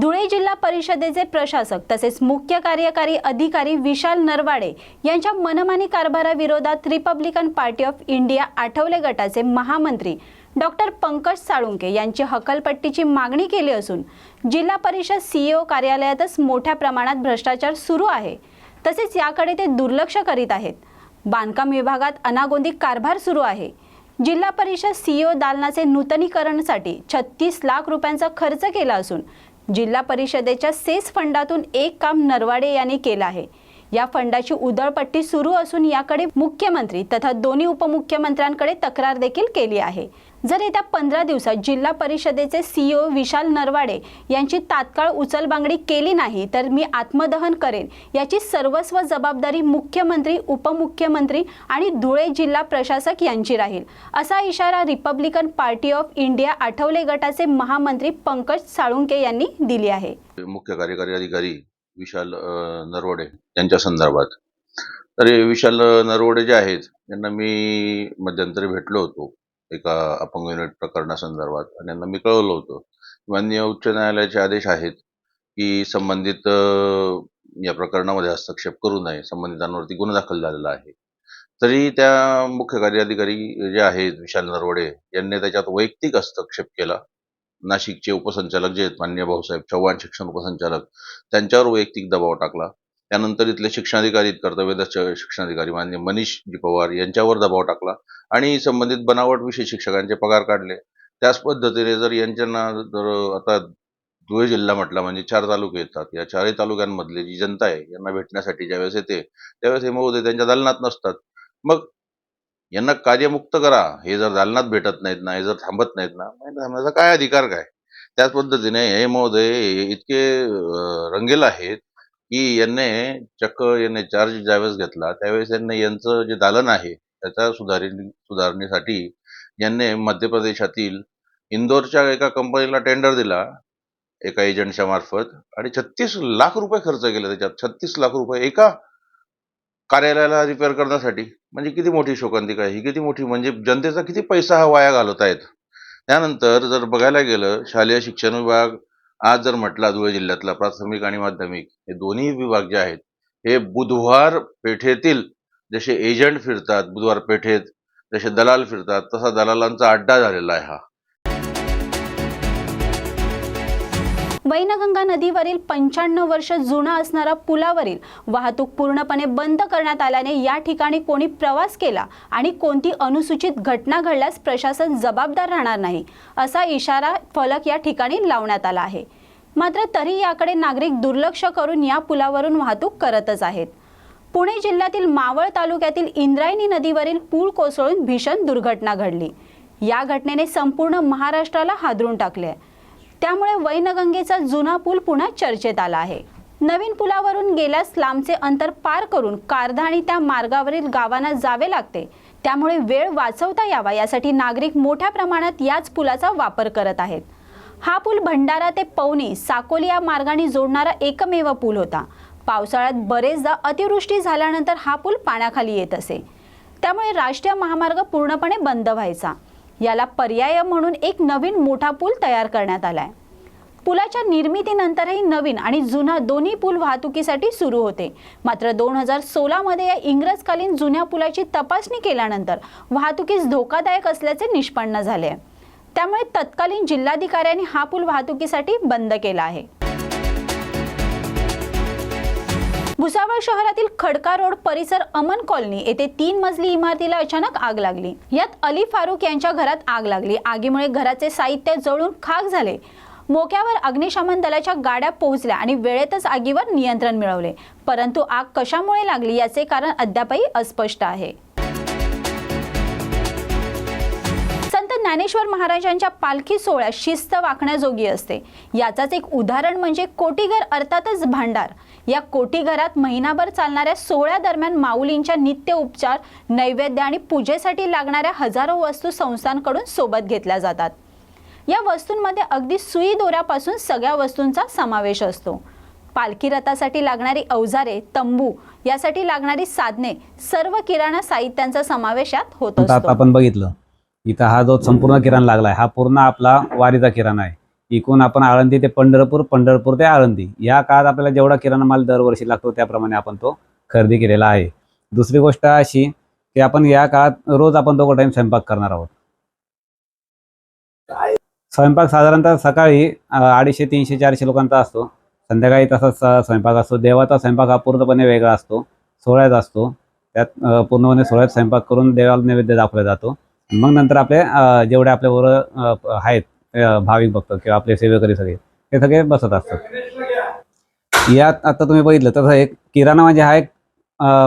धुळे जिल्हा परिषदेचे प्रशासक तसेच मुख्य कार्यकारी अधिकारी विशाल नरवाडे यांच्या मनमानी कारभाराविरोधात Republican party of India Athawale गटाचे महामंत्री डॉक्टर पंकज साळुंके यांची हकलपट्टीची मागणी केली असून जिल्हा परिषद सीईओ कार्यालयातच मोठ्या प्रमाणात भ्रष्टाचार सुरू आहे. तसेच याकडे ते दुर्लक्ष करीत आहेत. बांधकाम विभागात अनागोंदी कारभार सुरू आहे. जिल्हा परिषद सीईओ दालनाचे नूतनीकरणासाठी छत्तीस लाख रुपयांचा खर्च केला असून जिल्हा परिषदेच्या सेस फंडातून एक काम नरवाडे यांनी केलं आहे. या फंडाची उधळपट्टी सुरू असून याकडे मुख्यमंत्री तथा दोन्ही उपमुख्यमंत्र्यांकडे तक्रार देखील केली आहे. जर येत्या पंधरा दिवसात जिल्हा परिषदेचे सीईओ विशाल नरवाडे यांची तात्काळ उचलबांगडी केली नाही तर मी आत्मदहन करेन. याची सर्वस्व जबाबदारी मुख्यमंत्री उपमुख्यमंत्री आणि धुळे जिल्हा प्रशासक यांची राहील असा इशारा Republican party of India Athawale गटाचे महामंत्री पंकज साळुंके यांनी दिली आहे. मुख्य कार्यकारी अधिकारी विशाल नरवडे यांच्या संदर्भात. तर विशाल नरवडे जे आहेत यांना मी मध्यंतरी भेटलो होतो. एका अपंग युनिट प्रकरणासंदर्भात. आणि यांना मी कळवलं होतं. माननीय उच्च न्यायालयाचे आदेश आहेत की संबंधित अ, या प्रकरणामध्ये हस्तक्षेप करू नये. संबंधितांवरती गुन्हा दाखल झालेला आहे. तरी त्या मुख्य कार्याधिकारी जे आहेत विशाल नरवडे यांनी त्याच्यात वैयक्तिक हस्तक्षेप केला. नाशिकचे उपसंचालक जे आहेत मान्य भाऊसाहेब चव्हाण शिक्षण उपसंचालक त्यांच्यावर वैयक्तिक दबाव टाकला. त्यानंतर इथले शिक्षणाधिकारी कर्तव्यदक्ष शिक्षणाधिकारी मान्य मनीष पवार यांच्यावर दबाव टाकला आणि संबंधित बनावट विषय शिक्षकांचे पगार काढले. त्याच पद्धतीने जर यांच्यांना जर आता धुळे जिल्हा म्हटला म्हणजे चार तालुके येतात. या चारही तालुक्यांमधली जी जनता आहे यांना भेटण्यासाठी ज्यावेळेस येते त्यावेळेस हे महोदय त्यांच्या दालनात नसतात. मग यांना कार्यमुक्त करा. हे जर दालनात भेटत नाहीत ना हे जर थांबत नाहीत ना थांबण्याचा काय अधिकार काय? त्याच पद्धतीने हे महोदय इतके रंगेल आहेत की यांनी चक्क यांनी चार्ज ज्यावेळेस घेतला त्यावेळेस यांनी यांचं जे दालन आहे त्याच्या सुधारणी सुधारणेसाठी यांनी मध्य प्रदेशातील इंदोरच्या एका कंपनीला टेंडर दिला एका एजंटच्या मार्फत. आणि छत्तीस लाख रुपये खर्च केले त्याच्यात. छत्तीस लाख रुपये एका कार्यालयाला रिपेअर करण्यासाठी. म्हणजे किती मोठी शोकांतिका आहे. ही किती मोठी म्हणजे जनतेचा किती पैसा हा वाया घालवत आहेत त्यानंतर जर बघायला गेलं शालेय शिक्षण विभाग आज जर म्हटला धुळे जिल्ह्यातला प्राथमिक आणि माध्यमिक हे दोन्ही विभाग जे आहेत हे बुधवार पेठेतील जसे एजंट फिरतात बुधवार पेठेत जसे दलाल फिरतात तसा दलालांचा अड्डा झालेला आहे हा. वैनगंगा नदीवरील पंच्याण्णव वर्ष जुना असणारा पुलावरील वाहतूक पूर्णपणे बंद करण्यात आल्याने या ठिकाणी कोणी प्रवास केला आणि कोणती अनुसूचित घटना घडल्यास प्रशासन जबाबदार राहणार नाही असा इशारा फलक या ठिकाणी लावण्यात आला आहे. मात्र तरी याकडे नागरिक दुर्लक्ष करून या पुलावरून वाहतूक करतच आहेत. पुणे जिल्ह्यातील मावळ तालुक्यातील इंद्रायणी नदीवरील पूल कोसळून भीषण दुर्घटना घडली. या घटनेने संपूर्ण महाराष्ट्राला हादरून टाकले आहे. त्यामुळे वैनगंगेचा जुना पूल पुन्हा चर्चेत आला आहे. नवीन पुलावरून गेल्यास लांबचे अंतर पार करून कारधा आणि त्या मार्गावरील गावांना जावे लागते. त्यामुळे वेळ वाचवता यावा यासाठी नागरिक मोठ्या प्रमाणात याच पुलाचा वापर करत आहेत. हा पूल भंडारा ते पवनी साकोली या मार्गाने जोडणारा एकमेव पूल होता. पावसाळ्यात बरेचदा अतिवृष्टी झाल्यानंतर हा पूल पाण्याखाली येत असे. त्यामुळे राष्ट्रीय महामार्ग पूर्णपणे बंद व्हायचा. याला पर्याय म्हणून एक नवीन मोठा पूल तयार करण्यात आला आहे पुलाच्या निर्मितीनंतरही नवीन आणि जुना दोन्ही पूल वाहतुकीसाठी सुरू होते. मात्र दोन हजार सोळामध्ये या इंग्रजकालीन जुन्या पुलाची तपासणी केल्यानंतर वाहतुकीस धोकादायक असल्याचे निष्पन्न झाले त्यामुळे तत्कालीन जिल्हाधिकाऱ्यांनी हा पूल वाहतुकीसाठी बंद केला आहे. भुसावळ शहरातील खडका रोड परिसर अमन कॉलनी येथे तीन मजली इमारतीला अचानक आग लागली. यात अली फारूक यांच्या घरात आग लागली. आगीमुळे घराचे साहित्य जळून खाक झाले. मोक्यावर अग्निशमन दलाच्या गाड्या पोहोचल्या आणि वेळेतच आगीवर नियंत्रण मिळवले. परंतु आग कशामुळे लागली याचे कारण अद्यापही अस्पष्ट आहे. ज्ञानेश्वर महाराजांच्या पालखी सोहळ्यात शिस्त वाकण्याजोगी असते. याचाच एक उदाहरण म्हणजे कोटीघर अर्थातच भांडार. या कोटीघरात महिनाभर चालणाऱ्या सोहळ्या दरम्यान माऊलींच्या नित्य उपचार नैवेद्य आणि पूजेसाठी लागणाऱ्या हजारो वस्तू संस्थांकडून सोबत घेतल्या जातात. या वस्तूंमध्ये अगदी सुई दोऱ्यापासून सगळ्या वस्तूंचा समावेश असतो. पालखी रथासाठी लागणारी अवजारे तंबू यासाठी लागणारी साधने सर्व किराणा साहित्यांचा समावेश यात होत असतो. आपण बघितलं. इथं हा जो संपूर्ण किराणा लागलाय हा पूर्ण आपला वारीचा किराणा आहे. इकून आपण आळंदी ते पंढरपूर पंढरपूर ते आळंदी या काळात आपल्याला जेवढा किराणा माल दरवर्षी लागतो त्याप्रमाणे आपण तो खरेदी केलेला आहे. दुसरी गोष्ट अशी की आपण या काळात रोज आपण दोघं टाईम स्वयंपाक करणार आहोत. स्वयंपाक साधारणतः सकाळी अडीचशे तीनशे चारशे लोकांचा असतो. संध्याकाळी तसाच स्वयंपाक असतो. देवाचा स्वयंपाक हा पूर्णपणे वेगळा असतो. सोहळ्यात असतो. त्यात पूर्णपणे सोहळ्यात स्वयंपाक करून देवाला नैवेद्य दाखवला जातो. मग नंतर आपले जेवढे आपल्याबरोबर आहेत भाविक भक्त किंवा आपले सेवेकरी सगळे ते सगळे बसत असतात. यात आता तुम्ही बघितलं तसं एक किराणा म्हणजे हा एक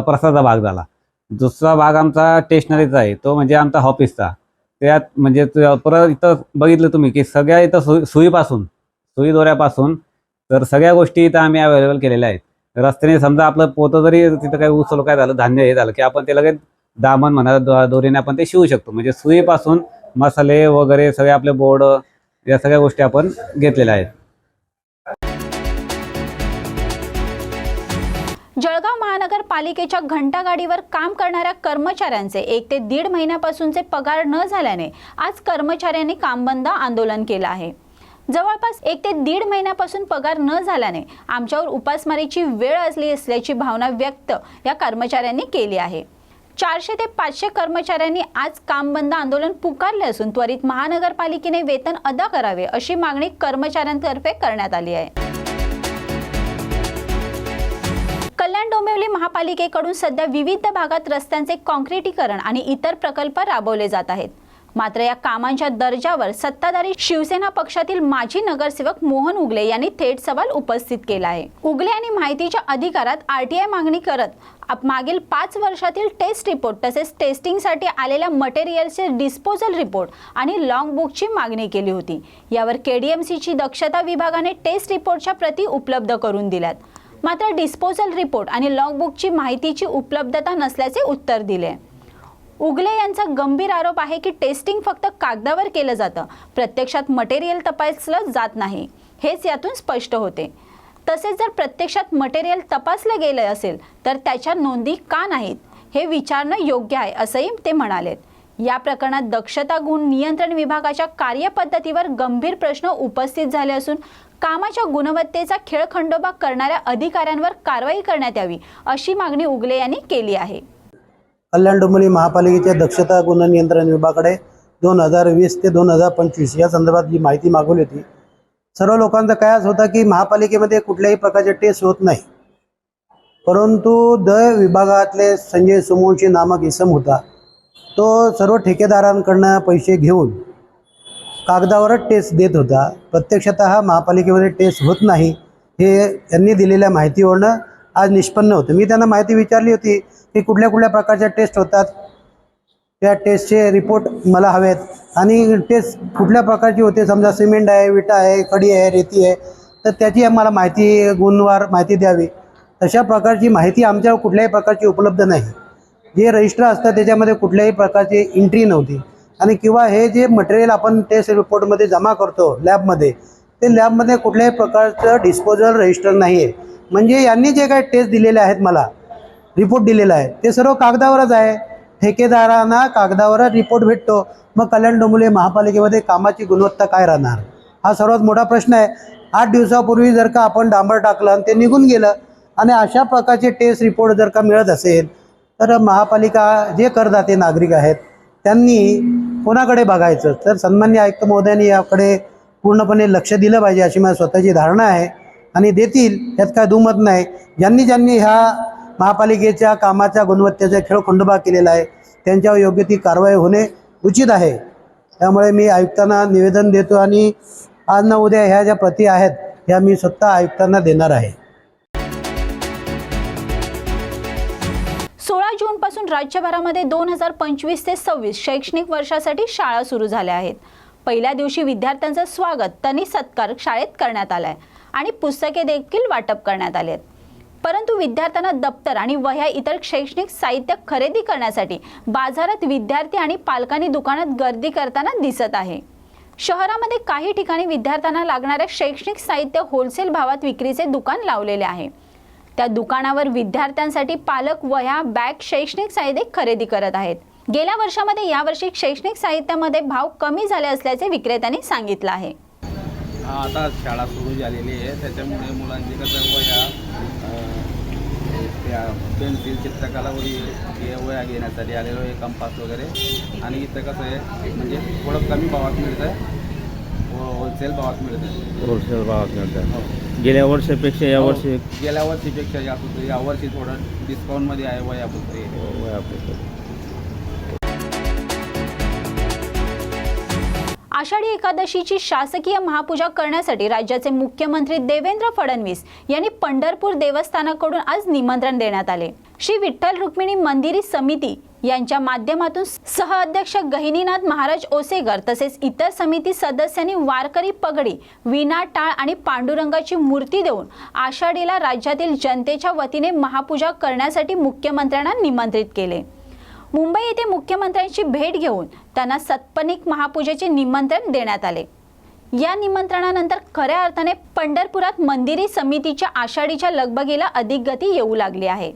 प्रसादाचा भाग झाला. दुसरा भाग आमचा स्टेशनरीचा आहे. तो म्हणजे आमचा ऑफिसचा त्यात म्हणजे परत इथं बघितलं तुम्ही की सगळ्या इथं सुई सुईपासून सुई दोऱ्यापासून तर सगळ्या गोष्टी इथं आम्ही अवेलेबल केलेल्या आहेत. रस्त्याने समजा आपलं पोतं जरी तिथं काही उचल काय झालं धान्य हे झालं की आपण ते लगेच दामन म्हणा दोरीने आपण ते शिवू शकतो. म्हणजे सुईपासून मसाले वगैरे सगळे आपले बोर्ड या सगळ्या गोष्टी आपण घेतलेल्या आहेत. जळगाव महानगरपालिकेच्या घंटागाडीवर काम करणाऱ्या कर्मचाऱ्यांचे एक ते दीड महिन्यापासूनचे पगार न झाल्याने आज कर्मचाऱ्यांनी काम बंद आंदोलन केलं आहे. जवळपास एक ते दीड महिन्यापासून पगार न झाल्याने आमच्यावर उपासमारीची वेळ असली असल्याची भावना व्यक्त या कर्मचाऱ्यांनी केली आहे. चारशे ते पाचशे कर्मचाऱ्यांनी आज काम बंद आंदोलन पुकारले असून त्वरित महानगरपालिकेने वेतन अदा करावे अशी मागणी कर्मचाऱ्यांतर्फे करण्यात आली आहे. कल्याण डोंबिवली महापालिकेकडून सध्या विविध भागात रस्त्यांचे कॉन्क्रिटीकरण आणि इतर प्रकल्प राबवले जात आहेत. मात्र या कामांच्या दर्जावर सत्ताधारी शिवसेना पक्षातील माजी नगरसेवक मोहन उगले यांनी थेट सवाल उपस्थित केला आहे. उगले यांनी माहितीच्या अधिकारात आरटीआय मागणी करत मागील पाच वर्षातील टेस्ट रिपोर्ट तसेच टेस्टिंगसाठी आलेल्या मटेरियलचे डिस्पोजल रिपोर्ट आणि लॉंग बुकची मागणी केली होती. यावर के डी एम सीची दक्षता विभागाने टेस्ट रिपोर्टच्या प्रती उपलब्ध करून दिल्यात. मात्र डिस्पोजल रिपोर्ट आणि लॉगबुकची माहितीची उपलब्धता नसल्याचे उत्तर दिले. उगले यांचा गंभीर आरोप आहे की टेस्टिंग फक्त कागदावर केलं जातं. प्रत्यक्षात मटेरियल तपासलं जात नाही. हेच यातून स्पष्ट होते. तसेच जर प्रत्यक्षात मटेरियल तपासलं गेलं असेल तर त्याच्या नोंदी का नाहीत? हे विचारणं योग्य आहे असंही ते म्हणालेत. या प्रकरणात दक्षता गुण नियंत्रण विभागाच्या कार्यपद्धतीवर गंभीर प्रश्न उपस्थित झाले असून कामाच्या गुणवत्तेचा खेळखंडोबा करणाऱ्या अधिकाऱ्यांवर कारवाई करण्यात यावी अशी मागणी उगले यांनी केली आहे. कल्याण डोंबिवली महापालिकेच्या दक्षता गुण नियंत्रण विभागाकडे दोन हजार वीस ते दोन हजार पंचवीस या संदर्भात जी माहिती मागवली होती सर्व लोकांचा कयास होता की महापालिकेमध्ये कुठल्याही प्रकारचे टेस्ट होत नाही. परंतु द विभागातले संजय सुमोंशी नामक इसम होता तो सर्व ठेकेदारांकडनं पैसे घेऊन कागदावरच टेस्ट देत होता. प्रत्यक्षतः महापालिकेमध्ये टेस्ट होत नाही हे यांनी दिलेल्या माहितीवरनं आज निष्पन्न होतं. मी त्यांना माहिती विचारली होती की कुठल्या कुठल्या प्रकारच्या टेस्ट होतात. त्या टेस्टचे रिपोर्ट मला हवेत. आणि टेस्ट कुठल्या प्रकारची होते? समजा सिमेंट आहे विटा आहे खडी आहे रेती आहे तर त्याची मला माहिती गुणवार माहिती द्यावी. तशा प्रकारची माहिती आमच्यावर कुठल्याही प्रकारची उपलब्ध नाही. जे रजिस्टर असतं त्याच्यामध्ये कुठल्याही प्रकारची एंट्री नव्हती. आणि किंवा हे जे मटेरियल आपण टेस्ट रिपोर्टमध्ये जमा करतो लॅबमध्ये ते लॅबमध्ये कुठल्याही प्रकारचं डिस्पोजल रजिस्टर नाही आहे म्हणजे यांनी जे काही टेस्ट दिलेले आहेत मला रिपोर्ट दिलेला आहे ते सर्व कागदावरच आहे. ठेकेदारांना कागदावरच रिपोर्ट भेटतो. मग कल्याण डोंबिवली महापालिकेमध्ये कामाची गुणवत्ता काय राहणार? हा सर्वात मोठा प्रश्न आहे. आठ दिवसापूर्वी जर का आपण डांबर टाकलं आणि ते निघून गेलं आणि अशा प्रकारचे टेस्ट रिपोर्ट जर का मिळत असेल तर महापालिका जे करदाते नागरिक आहेत त्यांनी कोणाकडे बघायचं? तर सन्मान्य आयुक्त महोदयांनी याकडे पूर्णपणे लक्ष दिलं पाहिजे अशी माझी स्वतःची धारणा आहे. आणि देतील यात काय दुमत नाही. ज्यांनी ज्यांनी ह्या महापालिकेच्या कामाच्या गुणवत्तेचा खेळ खंडोबा केलेला आहे. त्यांच्यावर योग्य ती कारवाई होणे उचित आहे. त्यामुळे मी आयुक्तांना निवेदन देतो आणि आज ना उद्या ह्या ज्या प्रती आहेत ह्या मी स्वतः आयुक्तांना देणार आहे. सोळा जूनपासून राज्यभरामध्ये दोन हजार पंचवीस ते सव्वीस शैक्षणिक वर्षासाठी शाळा सुरू झाल्या आहेत. पहिल्या दिवशी विद्यार्थ्यांचं स्वागत तनी सत्कार शाळेत करण्यात आलाय आणि पुस्तके देखील वाटप करण्यात आले आहेत परंतु विद्यार्थ्यांना दप्तर आणि वह्या इतर शैक्षणिक साहित्य खरेदी करण्यासाठी बाजारात विद्यार्थी आणि पालकांनी दुकानात गर्दी करताना दिसत आहे. शहरामध्ये काही ठिकाणी विद्यार्थ्यांना लागणाऱ्या शैक्षणिक साहित्य होलसेल भावात विक्रीचे दुकान लावलेले आहे. त्या दुकानावर विद्यार्थ्यांसाठी पालक वह्या बॅग शैक्षणिक साहित्य खरेदी करत आहेत. गेल्या वर्षामध्ये यावर्षी शैक्षणिक साहित्यामध्ये भाव कमी झाले असल्याचे विक्रेत्यांनी सांगितलं आहे. आता शाळा सुरू झालेली आहे. त्याच्यामुळे मुलांची कसं वह्या त्या पेन्सिल चित्रकला वही हे वया घेण्यासाठी आलेलो आहे कंपास वगैरे. आणि इथं कसं आहे म्हणजे थोडं कमी भावात मिळतं आहे होलसेल भावात मिळतं आहे होलसेल भावात मिळतात गेल्या वर्षापेक्षा या वर्षी गेल्या वर्षीपेक्षा होतं यावर्षी थोडं डिस्काउंटमध्ये आहे वया पुस्तके आषाढी एकादशीची शासकीय महापूजा करण्यासाठी राज्याचे मुख्यमंत्री देवेंद्र फडणवीस यांनी पंढरपूर देवस्थानाकडून आज निमंत्रण देण्यात आले. श्री विठ्ठल रुक्मिणी मंदिरी समिती यांच्या माध्यमातून सहअध्यक्ष गहिनीनाथ महाराज ओसेगर तसेच इतर समिती सदस्यांनी वारकरी पगडी विना टाळ आणि पांडुरंगाची मूर्ती देऊन आषाढीला राज्यातील जनतेच्या वतीने महापूजा करण्यासाठी मुख्यमंत्र्यांना निमंत्रित केले. मुंबई येथे मुख्यमंत्र्यांची भेट घेऊन त्यांना सत्पनिक महापूजेचे निमंत्रण देण्यात आले. या निमंत्रणानंतर खऱ्या अर्थाने पंढरपुरात मंदिरी समितीच्या आषाढीच्या लगबगीला अधिक गती येऊ लागली आहे.